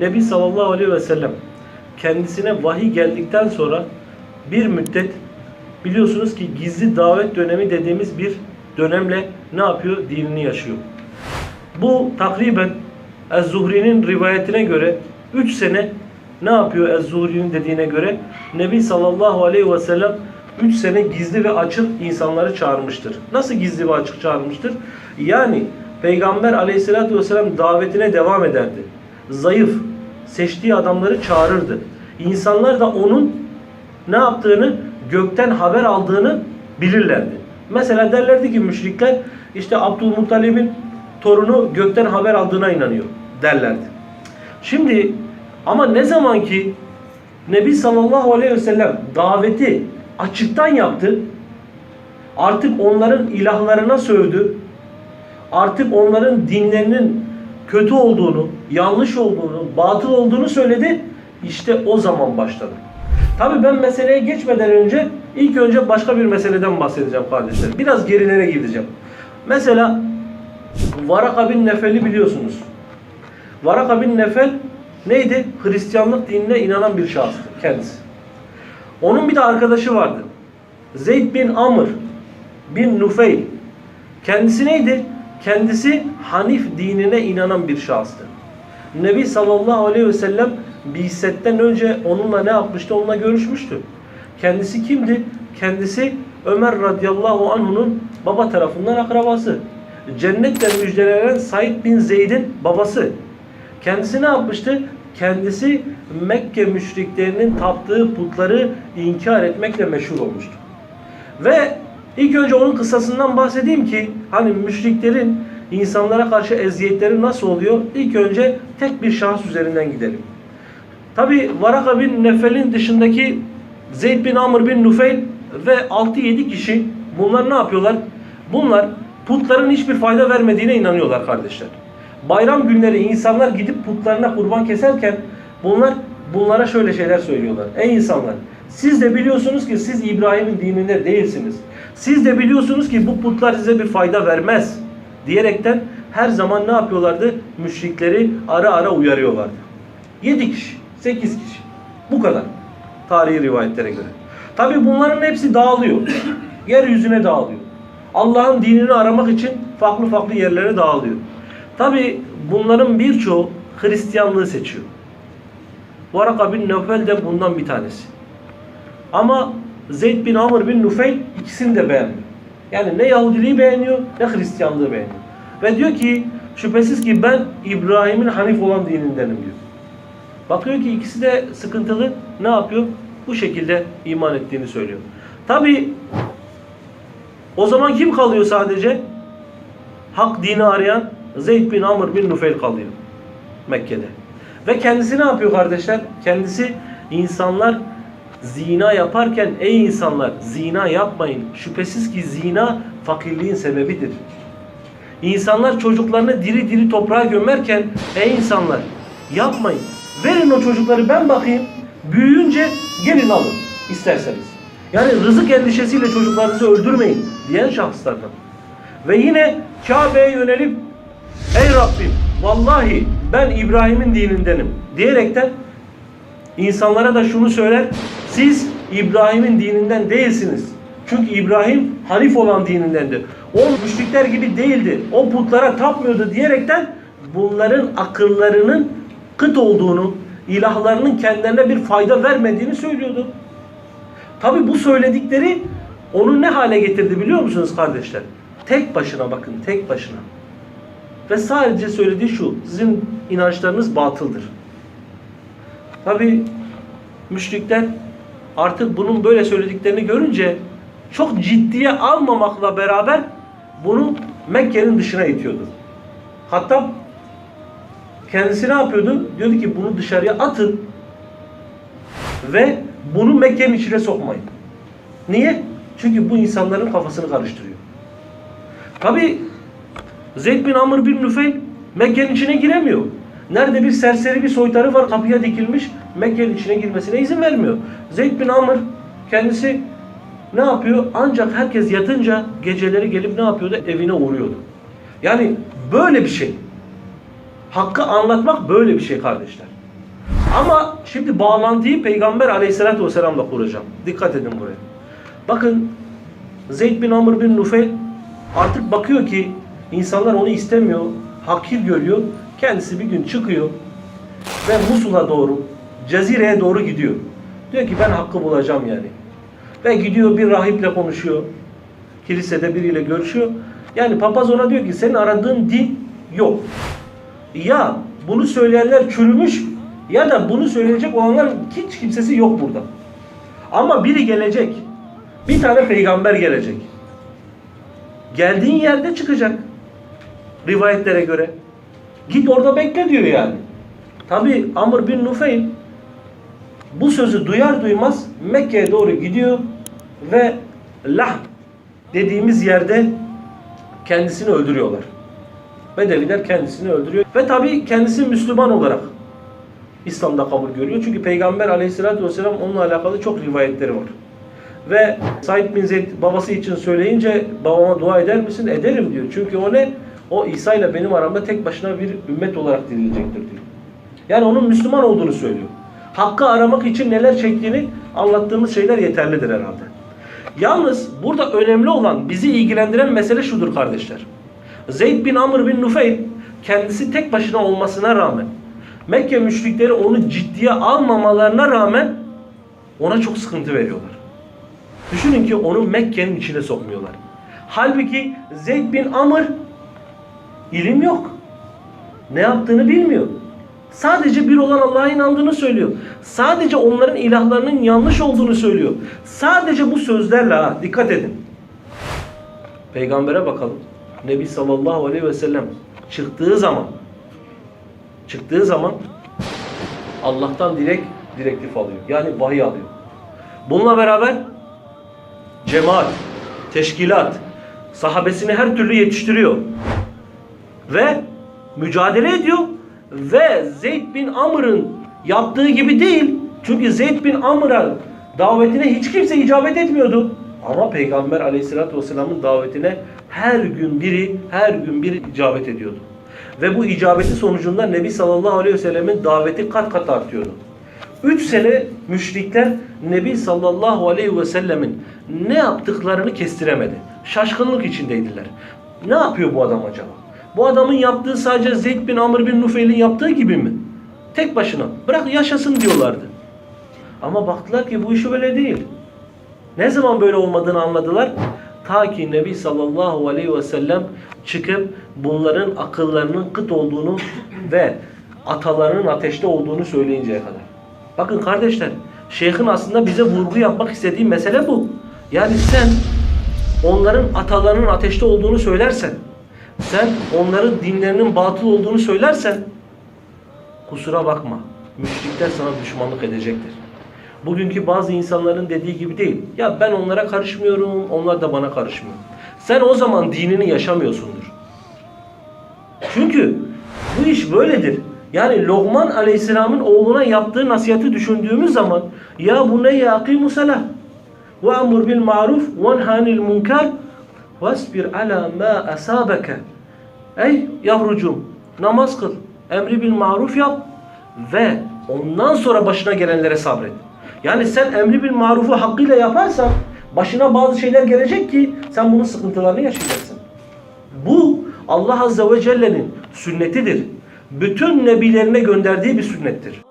Nebi sallallahu aleyhi ve sellem kendisine vahiy geldikten sonra bir müddet biliyorsunuz ki gizli davet dönemi dediğimiz bir dönemle ne yapıyor? Dinini yaşıyor. Bu takriben Ez-Zuhri'nin rivayetine göre 3 sene ne yapıyor Ez-Zuhri'nin dediğine göre? Nebi sallallahu aleyhi ve sellem 3 sene gizli ve açık insanları çağırmıştır. Nasıl gizli ve açık çağırmıştır? Yani Peygamber aleyhissalatü vesselam davetine devam ederdi. Zayıf, seçtiği adamları çağırırdı. İnsanlar da onun ne yaptığını, gökten haber aldığını bilirlerdi. Mesela derlerdi ki müşrikler işte Abdülmuttalib'in torunu gökten haber aldığına inanıyor derlerdi. Şimdi ama ne zaman ki Nebi sallallahu aleyhi ve sellem daveti açıktan yaptı, artık onların ilahlarına sövdü, artık onların dinlerinin kötü olduğunu, yanlış olduğunu, batıl olduğunu söyledi. İşte o zaman başladı. Tabii ben meseleye geçmeden önce ilk önce başka bir meseleden bahsedeceğim kardeşler. Biraz gerilere gideceğim. Mesela Varaka bin Nefel'i biliyorsunuz. Varaka bin Nefel neydi? Hristiyanlık dinine inanan bir şahıstı kendisi. Onun bir de arkadaşı vardı. Zeyd bin Amr bin Nufeyl. Kendisi neydi? Kendisi Hanif dinine inanan bir şahıstı. Nebi sallallahu aleyhi ve sellem Biset'ten önce onunla ne yapmıştı? Onunla görüşmüştü. Kendisi kimdi? Kendisi Ömer radıyallahu anh'unun baba tarafından akrabası. Cennetle müjdelenen Said bin Zeyd'in babası. Kendisi ne yapmıştı? Kendisi Mekke müşriklerinin taptığı putları inkar etmekle meşhur olmuştu. Ve ilk önce onun kıssasından bahsedeyim ki hani müşriklerin insanlara karşı eziyetleri nasıl oluyor? İlk önce tek bir şahıs üzerinden gidelim. Tabi Varaka bin Nefel'in dışındaki Zeyd bin Amr bin Nufeyl ve 6-7 kişi bunlar ne yapıyorlar? Bunlar putların hiçbir fayda vermediğine inanıyorlar kardeşler. Bayram günleri insanlar gidip putlarına kurban keserken bunlar bunlara şöyle şeyler söylüyorlar. Ey insanlar siz de biliyorsunuz ki siz İbrahim'in dininde değilsiniz. Siz de biliyorsunuz ki bu putlar size bir fayda vermez diyerekten her zaman ne yapıyorlardı? Müşrikleri ara ara uyarıyorlardı. 7 kişi, 8 kişi. Bu kadar. Tarihi rivayetlere göre. Tabi bunların hepsi dağılıyor. Yeryüzüne dağılıyor. Allah'ın dinini aramak için farklı farklı yerlere dağılıyor. Tabi bunların birçoğu Hristiyanlığı seçiyor. Varaka bin Nefel de bundan bir tanesi. Ama Zeyd bin Amr bin Nufeyl ikisini de beğenmiyor. Yani ne Yahudiliği beğeniyor ne Hristiyanlığı beğeniyor. Ve diyor ki şüphesiz ki ben İbrahim'in Hanif olan dinindenim diyor. Bakıyor ki ikisi de sıkıntılı. Ne yapıyor? Bu şekilde iman ettiğini söylüyor. Tabi o zaman kim kalıyor sadece? Hak dini arayan Zeyd bin Amr bin Nufeyl kalıyor. Mekke'de. Ve kendisi ne yapıyor kardeşler? Kendisi insanlar zina yaparken ey insanlar zina yapmayın. Şüphesiz ki zina fakirliğin sebebidir. İnsanlar çocuklarını diri diri toprağa gömerken ey insanlar yapmayın. Verin o çocukları ben bakayım. Büyüyünce gelin alın isterseniz. Yani rızık endişesiyle çocuklarınızı öldürmeyin diyen şahıslardan. Ve yine Kabe'ye yönelip ey Rabbim vallahi ben İbrahim'in dinindenim diyerekten insanlara da şunu söyler. Siz İbrahim'in dininden değilsiniz. Çünkü İbrahim Hanif olan dinindendi. O müşrikler gibi değildi. O putlara tapmıyordu diyerekten bunların akıllarının kıt olduğunu, ilahlarının kendilerine bir fayda vermediğini söylüyordu. Tabi bu söyledikleri onu ne hale getirdi biliyor musunuz kardeşler? Tek başına bakın, tek başına. Ve sadece söylediği şu, sizin inançlarınız batıldır. Tabi müşrikler artık bunun böyle söylediklerini görünce çok ciddiye almamakla beraber bunu Mekke'nin dışına itiyordu. Hatta kendisi ne yapıyordu? Diyordu ki bunu dışarıya atın ve bunu Mekke'nin içine sokmayın. Niye? Çünkü bu insanların kafasını karıştırıyor. Tabi Zeyd bin Amr bin Nüfeyl Mekke'nin içine giremiyor. Nerede bir serseri bir soytarı var kapıya dikilmiş Mekke'nin içine girmesine izin vermiyor. Zeyd bin Amr kendisi ne yapıyor? Ancak herkes yatınca geceleri gelip ne yapıyordu? Evine uğruyordu. Yani böyle bir şey. Hakkı anlatmak böyle bir şey kardeşler. Ama şimdi bağlantıyı Peygamber aleyhissalatü vesselam'la kuracağım. Dikkat edin buraya. Bakın Zeyd bin Amr bin Nufeyl artık bakıyor ki insanlar onu istemiyor, hakir görüyor. Kendisi bir gün çıkıyor ve Musul'a doğru, Cezire'ye doğru gidiyor. Diyor ki ben hakkı bulacağım yani. Ve gidiyor bir rahiple konuşuyor. Kilisede biriyle görüşüyor. Yani papaz ona diyor ki senin aradığın din yok. Ya bunu söyleyenler çürümüş ya da bunu söyleyecek olanlar hiç kimsesi yok burada. Ama biri gelecek. Bir tane peygamber gelecek. Geldiğin yerde çıkacak. Rivayetlere göre. Git orada bekle diyor yani. Tabi Amr bin Nufeyl bu sözü duyar duymaz Mekke'ye doğru gidiyor ve Lahm dediğimiz yerde kendisini öldürüyorlar. Bedeviler kendisini öldürüyor. Ve tabi kendisi Müslüman olarak İslam'da kabul görüyor. Çünkü Peygamber aleyhissalatü vesselam onunla alakalı çok rivayetleri var. Ve Said bin Zeyd babası için söyleyince babama dua eder misin? Ederim diyor. Çünkü o ne? O İsa ile benim aramda tek başına bir ümmet olarak dirilecektir diyor. Yani onun Müslüman olduğunu söylüyor. Hakkı aramak için neler çektiğini anlattığımız şeyler yeterlidir herhalde. Yalnız burada önemli olan, bizi ilgilendiren mesele şudur kardeşler. Zeyd bin Amr bin Nufeyl kendisi tek başına olmasına rağmen Mekke müşrikleri onu ciddiye almamalarına rağmen ona çok sıkıntı veriyorlar. Düşünün ki onu Mekke'nin içine sokmuyorlar. Halbuki Zeyd bin Amr ilim yok. Ne yaptığını bilmiyor. Sadece bir olan Allah'a inandığını söylüyor. Sadece onların ilahlarının yanlış olduğunu söylüyor. Sadece bu sözlerle ha, dikkat edin. Peygambere bakalım. Nebi sallallahu aleyhi ve sellem çıktığı zaman çıktığı zaman Allah'tan direkt direktif alıyor. Yani vahiy alıyor. Bununla beraber cemaat, teşkilat, sahabesini her türlü yetiştiriyor. Ve mücadele ediyor. Ve Zeyd bin Amr'ın yaptığı gibi değil. Çünkü Zeyd bin Amr'a davetine hiç kimse icabet etmiyordu. Ama Peygamber aleyhissalatü vesselamın davetine her gün biri, her gün biri icabet ediyordu. Ve bu icabeti sonucunda Nebi sallallahu aleyhi ve sellemin daveti kat kat artıyordu. Üç sene müşrikler Nebi sallallahu aleyhi ve sellemin ne yaptıklarını kestiremedi. Şaşkınlık içindeydiler. Ne yapıyor bu adam acaba? Bu adamın yaptığı sadece Zeyd bin Amr bin Nufeyl'in yaptığı gibi mi? Tek başına. Bırak yaşasın diyorlardı. Ama baktılar ki bu iş öyle değil. Ne zaman böyle olmadığını anladılar? Ta ki Nebi sallallahu aleyhi ve sellem çıkıp bunların akıllarının kıt olduğunu ve atalarının ateşte olduğunu söyleyinceye kadar. Bakın kardeşler, şeyhin aslında bize vurgu yapmak istediği mesele bu. Yani sen onların atalarının ateşte olduğunu söylersen, sen onların dinlerinin batıl olduğunu söylersen, kusura bakma, müşrikler sana düşmanlık edecektir. Bugünkü bazı insanların dediği gibi değil. Ya ben onlara karışmıyorum, onlar da bana karışmıyor. Sen o zaman dinini yaşamıyorsundur. Çünkü bu iş böyledir. Yani Lokman Aleyhisselam'ın oğluna yaptığı nasihati düşündüğümüz zaman ya bu ne yaqimu salah ve emur bil maruf ve nhanil munkar vasbir ala ma asabaka. Ey yavrucuğum namaz kıl, emri bil maruf yap ve ondan sonra başına gelenlere sabret. Yani sen emri bil marufu hakkıyla yaparsan başına bazı şeyler gelecek ki sen bunun sıkıntılarını yaşayacaksın. Bu Allah Azze ve Celle'nin sünnetidir. Bütün nebilerine gönderdiği bir sünnettir.